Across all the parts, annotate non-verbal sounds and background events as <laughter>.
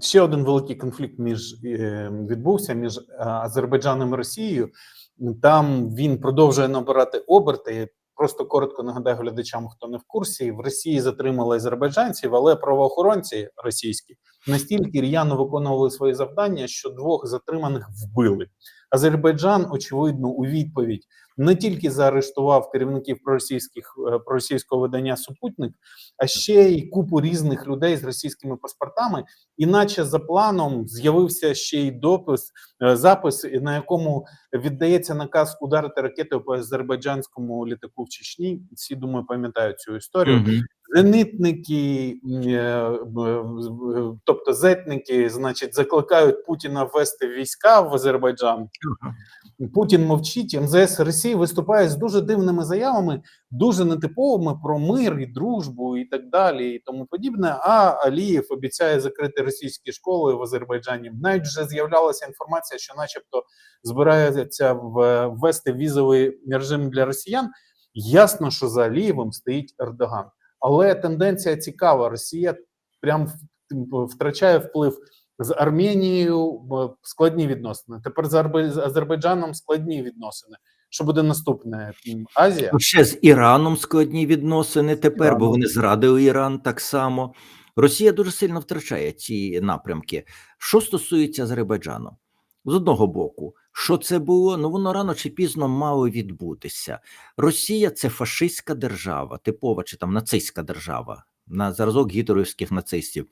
ще один великий конфлікт між е, відбувся між е, Азербайджаном і Росією. Там він продовжує набирати оберти. Просто коротко нагадаю глядачам, хто не в курсі. В Росії затримали азербайджанців, але правоохоронці російські настільки р'яно виконували свої завдання, що двох затриманих вбили. Азербайджан, очевидно, у відповідь не тільки заарештував керівників проросійських е, проросійського видання Супутник, а ще й купу різних людей з російськими паспортами. Іначе за планом з'явився ще й допис, е, запис, на якому віддається наказ ударити ракетою по азербайджанському літаку в Чечні. Всі думаю, пам'ятають цю історію. Зенитники, е, тобто зетники, значить, закликають Путіна ввести війська в Азербайджан. Путін мовчить. МЗС Росії виступає з дуже дивними заявами, дуже нетиповими про мир і дружбу і так далі, і тому подібне. А Алієв обіцяє закрити російські школи в Азербайджані. Навіть вже з'являлася інформація, що, начебто, збирається ввести візовий режим для росіян. Ясно, що за Алієвим стоїть Ердоган, але тенденція цікава. Росія прям втрачає вплив з Арменією складні відносини. Тепер з Азербайджаном складні відносини. Що буде наступне? Азія? Ще з Іраном складні відносини тепер, бо вони зрадили Іран так само. Росія дуже сильно втрачає ці напрямки. Що стосується Азербайджану, з одного боку, що це було? Ну воно рано чи пізно мало відбутися. Росія це фашистська держава, типова чи там нацистська держава. На зразок гітлерівських нацистів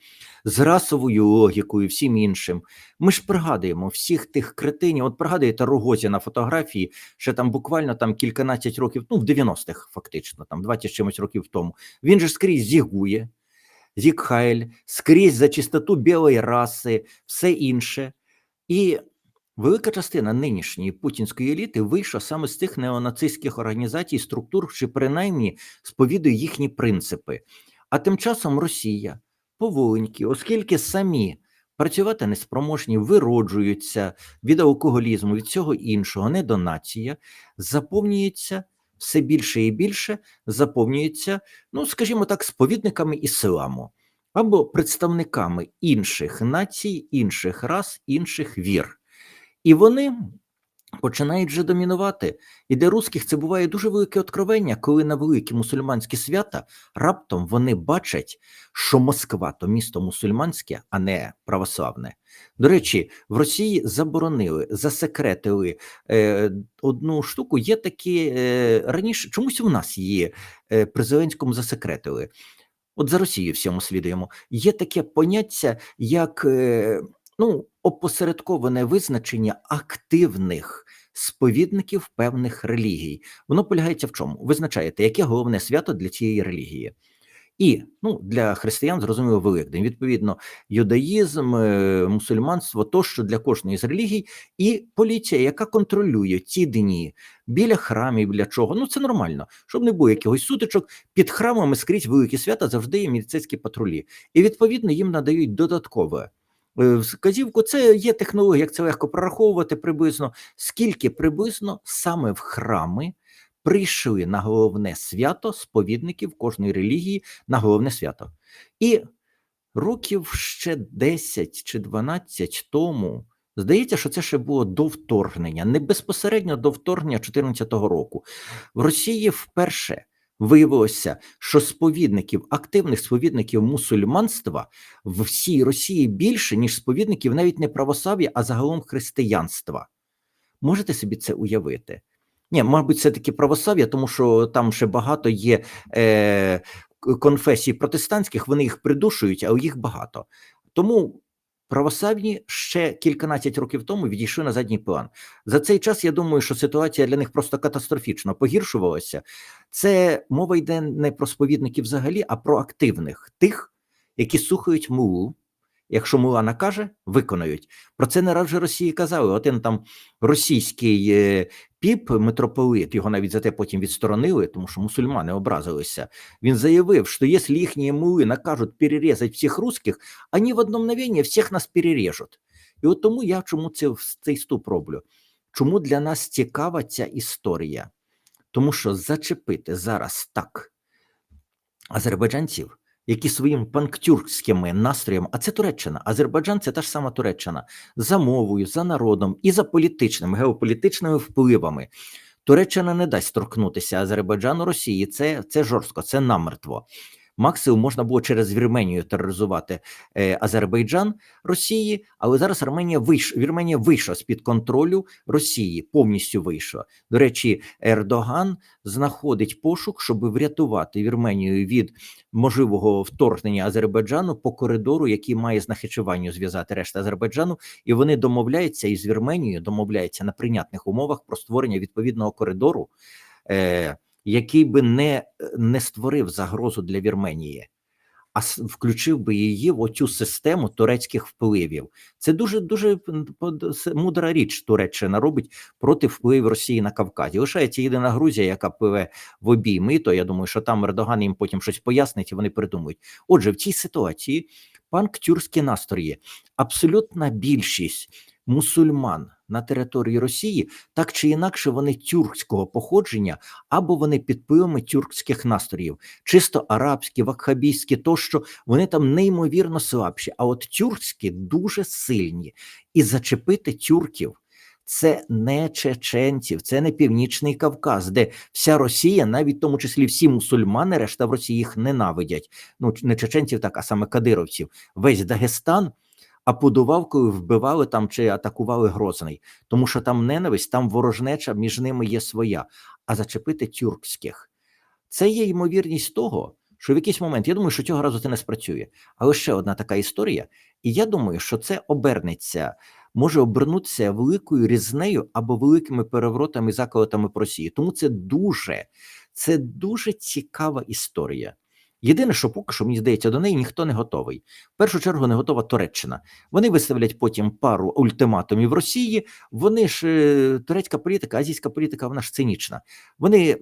з расовою логікою, всім іншим. Ми ж пригадуємо всіх тих кретинів. От пригадуєте Рогозі на фотографії, ще там буквально там кільканадцять років, ну в 90-х фактично, там 20 чимось років тому. Він же скрізь зігує, зікхайль, скрізь за чистоту білої раси, все інше. І велика частина нинішньої путінської еліти вийшла саме з цих неонацистських організацій, структур, чи принаймні сповідує їхні принципи. А тим часом Росія поволеньки, оскільки самі працювати неспроможні, вироджуються від алкоголізму, від всього іншого, недонація, заповнюється все більше і більше, заповнюється, ну скажімо так, сповідниками ісламу або представниками інших націй, інших рас, інших вір. І вони починають вже домінувати. І для русських це буває дуже велике откровення, коли на великі мусульманські свята раптом вони бачать, що Москва то місто мусульманське, а не православне. До речі, в Росії заборонили, засекретили е, одну штуку. Є такі е, раніше, чомусь у нас є е, при Зеленському засекретили. От за Росією всьому слідуємо. Є таке поняття, як е, ну, опосередковане визначення активних сповідників певних релігій. Воно полягається в чому? Визначаєте, яке головне свято для цієї релігії. І ну, для християн зрозуміло Великдень. Відповідно, юдаїзм, е, мусульманство тощо для кожної з релігій, і поліція, яка контролює ці дні біля храмів, біля чого. Ну це нормально, щоб не було якихось сутичок. Під храмами скрізь великі свята завжди є міліцейські патрулі, і відповідно їм надають додаткове. Е, Вказівку, це є технологія, як це легко прораховувати приблизно, скільки приблизно саме в храми прийшли на головне свято сповідників кожної релігії на головне свято. І років ще 10 чи 12 тому, здається, що це ще було до вторгнення, не безпосередньо до вторгнення 2014 року. В Росії вперше виявилося, що сповідників, активних сповідників мусульманства в всій Росії більше, ніж сповідників навіть не православ'я, а загалом християнства. Можете собі це уявити? Ні, мабуть, це таки православ'я, тому що там ще багато є е, конфесій протестантських, вони їх придушують, але їх багато. Тому православні ще кільканадцять років тому відійшли на задній план. За цей час я думаю, що ситуація для них просто катастрофічно погіршувалася. Це мова йде не про сповідників взагалі, а про активних тих, які слухають мулу. Якщо мула накаже, виконають. Про це не раз вже Росії казали. Один там російський е, піп, митрополит, його навіть за те потім відсторонили, тому що мусульмани образилися. Він заявив, що якщо їхні мули накажуть перерізати всіх русських, вони в одно мгновення всіх нас перережуть. І от тому я чому це, цей ступ роблю? Чому для нас цікава ця історія? Тому що зачепити зараз так азербайджанців, які своїм панктюркськими настроями, а це Туреччина, Азербайджан це та ж сама Туреччина за мовою, за народом і за політичними геополітичними впливами. Туреччина не дасть торкнутися Азербайджану Росії. Це, це жорстко, це намертво. Максимум можна було через Вірменію тероризувати е, Азербайджан Росії, але зараз Арменія вийш, Вірменія вийшла з під контролю Росії, повністю вийшла. До речі, Ердоган знаходить пошук, щоб врятувати Вірменію від можливого вторгнення Азербайджану по коридору, який має з Нахичеванню зв'язати решта Азербайджану, і вони домовляються із Вірменією, домовляються на прийнятних умовах про створення відповідного коридору. Е, який би не, не створив загрозу для Вірменії, а включив би її в оцю систему турецьких впливів. Це дуже дуже мудра річ Туреччина робить проти впливів Росії на Кавказі. Лишається єдина Грузія, яка пливе в обійми. То я думаю, що там Ердоган їм потім щось пояснить, і вони придумають. Отже, в цій ситуації панктюрські настрої, абсолютна більшість мусульман на території Росії так чи інакше вони тюркського походження або вони під впливами тюркських настроїв, чисто арабські, вакхабійські, тощо вони там неймовірно слабші. А от тюркські дуже сильні, і зачепити тюрків. Це не чеченців, це не північний Кавказ, де вся Росія, навіть в тому числі всі мусульмани, решта в Росії їх ненавидять. Ну не чеченців, так а саме кадировців. Весь Дагестан а подував, коли вбивали там чи атакували Грозний, тому що там ненависть, там ворожнеча між ними є своя. А зачепити тюркських це є ймовірність того, що в якийсь момент я думаю, що цього разу це не спрацює. Але ще одна така історія, і я думаю, що це обернеться, може обернутися великою різнею або великими переворотами, заколотами по Росії. Тому це дуже, це дуже цікава історія. Єдине, що поки що мені здається, до неї ніхто не готовий. В першу чергу не готова Туреччина. Вони виставлять потім пару ультиматумів Росії. Вони ж е, турецька політика, азійська політика, вона ж цинічна. Вони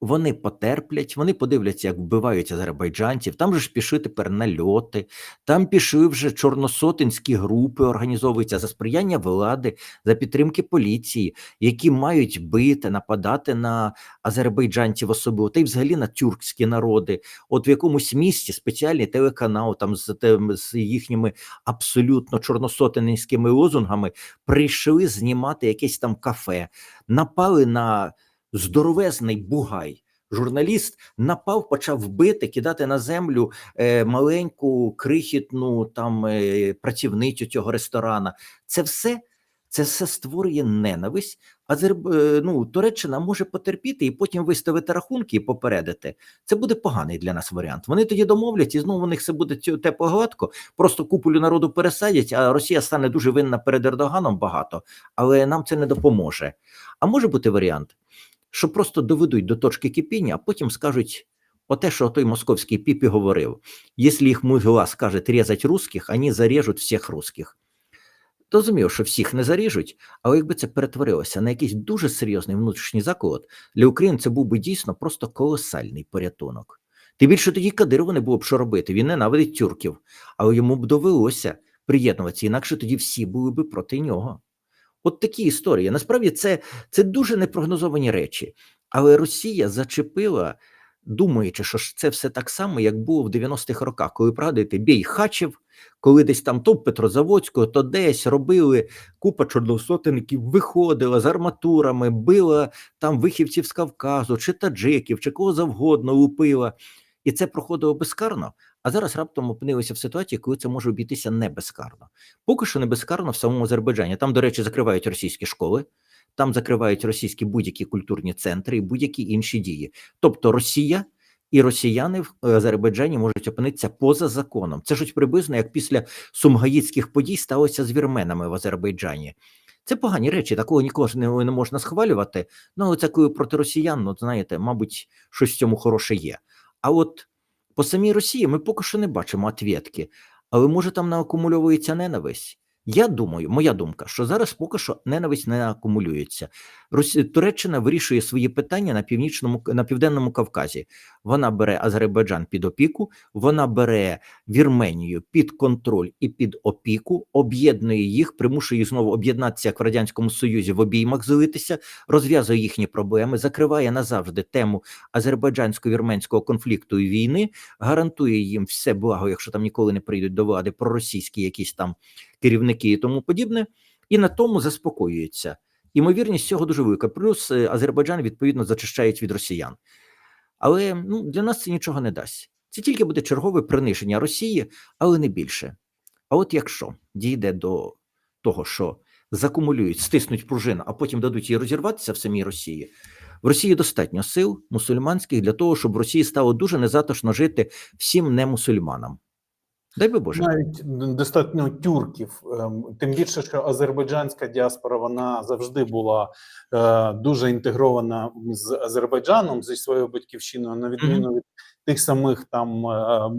вони потерплять, вони подивляться, як вбивають азербайджанців. Там же ж пішли тепер нальоти, там пішли вже чорносотинські групи, організовуються за сприяння влади, за підтримки поліції, які мають бити, нападати на азербайджанців особливо, та й взагалі на тюркські народи. От в якомусь місті спеціальний телеканал там з, з їхніми абсолютно чорносотинськими лозунгами прийшли знімати якесь там кафе, напали на здоровезний бугай. Журналіст напав, почав бити, кидати на землю е, маленьку крихітну там е, працівницю цього ресторана. Це все, це все створює ненависть. Азерб... е, ну, Туреччина може потерпіти і потім виставити рахунки і попередити. Це буде поганий для нас варіант. Вони тоді домовлять, і знову у них все буде тепло гладко. Просто купулю народу пересадять, а Росія стане дуже винна перед Ердоганом багато, але нам це не допоможе. А може бути варіант, що просто доведуть до точки кипіння, а потім скажуть оте, що той московський піпі говорив: якщо їх мугла скаже різать русських, вони заріжуть всіх русських. Розумію, що всіх не заріжуть, але якби це перетворилося на якийсь дуже серйозний внутрішній заколот, для України це був би дійсно просто колосальний порятунок. Тим більше тоді Кадирову не було б що робити. Він ненавидить тюрків, але йому б довелося приєднуватися, інакше тоді всі були б проти нього. От такі історії. Насправді це, це дуже непрогнозовані речі. Але Росія зачепила, думаючи, що це все так само, як було в 90-х роках, коли пригадуєте, бій хачів, коли десь там то в Петрозаводську, то десь робили купа чорносотенників, виходила з арматурами, била там вихівців з Кавказу, чи таджиків, чи кого завгодно лупила. І це проходило безкарно. А зараз раптом опинилися в ситуації, коли це може обійтися не безкарно. Поки що не безкарно в самому Азербайджані. Там, до речі, закривають російські школи, там закривають російські будь-які культурні центри і будь-які інші дії. Тобто Росія і росіяни в е, Азербайджані можуть опинитися поза законом. Це щось приблизно як після сумгаїтських подій сталося з вірменами в Азербайджані. Це погані речі, такого нікого ж не, не можна схвалювати. Ну, але це коли проти росіян, ну, знаєте, мабуть, щось в цьому хороше є. А от по самій Росії ми поки що не бачимо отвєтки. Але може там наакумульовується ненависть. Я думаю, моя думка, що зараз поки що ненависть не акумулюється. Росі... Туреччина вирішує свої питання на північному на південному Кавказі. Вона бере Азербайджан під опіку, вона бере Вірменію під контроль і під опіку, об'єднує їх, примушує їх знову об'єднатися як в радянському союзі в обіймах злитися, розв'язує їхні проблеми, закриває назавжди тему азербайджансько-вірменського конфлікту і війни, гарантує їм все благо, якщо там ніколи не прийдуть до влади проросійські якісь там керівники і тому подібне, і на тому заспокоюється. Імовірність цього дуже велика. Плюс е, Азербайджан відповідно зачищають від росіян. Але ну, для нас це нічого не дасть. Це тільки буде чергове приниження Росії, але не більше. А от якщо дійде до того, що закумулюють, стиснуть пружину, а потім дадуть їй розірватися в самій Росії, в Росії достатньо сил мусульманських для того, щоб в Росії стало дуже незатишно жити всім немусульманам. Дай би Боже. Навіть достатньо тюрків, ем, тим більше, що азербайджанська діаспора вона завжди була е, дуже інтегрована з Азербайджаном зі своєю батьківщиною, на відміну від тих самих там е,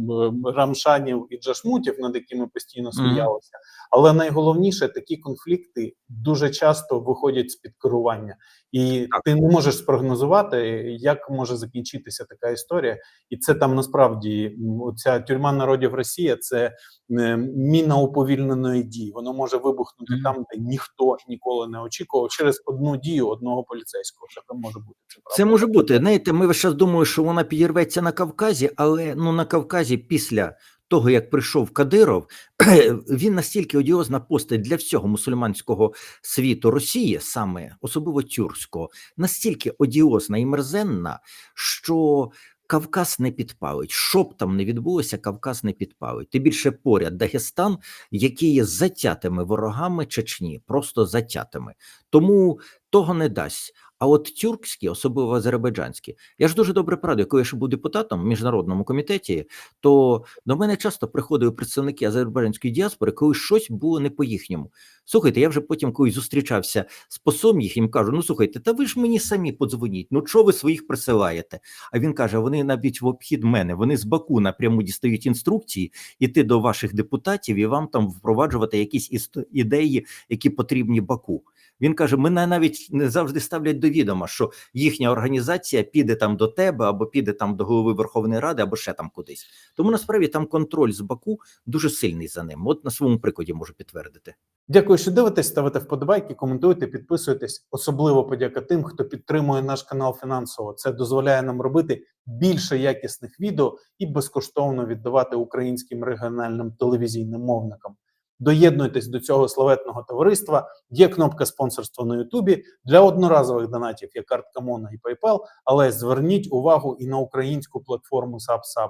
рамшанів і джашмутів, над якими постійно сміялися. Але найголовніше такі конфлікти дуже часто виходять з під керування, і ти не можеш спрогнозувати, як може закінчитися така історія. І це там насправді ця тюрма народів Росія це е, міна уповільненої дії. Воно може вибухнути Мгм. там, де ніхто ніколи не очікував через одну дію одного поліцейського. Таке може бути. Це, Це може бути. Знаєте, ми час думаємо, що вона підірветься на Кавказі, але ну на Кавказі після того, як прийшов Кадиров, <clears throat> він настільки одіозна постать для всього мусульманського світу Росії, саме особливо тюркського, настільки одіозна і мерзенна, що Кавказ не підпалить. Що б там не відбулося, Кавказ не підпалить. Тим більше поряд Дагестан, який є затятими ворогами Чечні, просто затятими. Тому того не дасть. А от тюркські, особливо азербайджанські, я ж дуже добре прадію, коли я ще був депутатом в міжнародному комітеті, то до мене часто приходили представники азербайджанської діаспори, коли щось було не по їхньому. Слухайте, я вже потім, коли зустрічався з посом їх, їм кажу: ну слухайте, та ви ж мені самі подзвоніть, ну чого ви своїх присилаєте? А він каже: вони навіть в обхід мене, вони з Баку напряму дістають інструкції, іти до ваших депутатів і вам там впроваджувати якісь ідеї, які потрібні Баку. Він каже: мене навіть не завжди ставлять до відома, що їхня організація піде там до тебе, або піде там до голови Верховної Ради, або ще там кудись. Тому насправді там контроль з Баку дуже сильний за ним. От на своєму прикладі можу підтвердити. Дякую, що дивитесь, ставите вподобайки, коментуйте, підписуйтесь. Особливо подяка тим, хто підтримує наш канал фінансово. Це дозволяє нам робити більше якісних відео і безкоштовно віддавати українським регіональним телевізійним мовникам. Доєднуйтесь до цього славетного товариства. Є кнопка спонсорства на Ютубі для одноразових донатів. Є картка Мона і PayPal, але зверніть увагу і на українську платформу SubSub.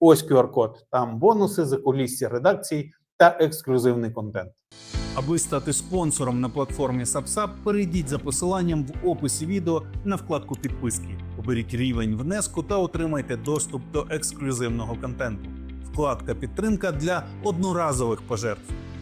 Ось QR-код. Там бонуси, закулісся редакції та ексклюзивний контент. Аби стати спонсором на платформі SubSub, перейдіть за посиланням в описі відео на вкладку підписки. Оберіть рівень внеску та отримайте доступ до ексклюзивного контенту. Вкладка підтримка для одноразових пожертв.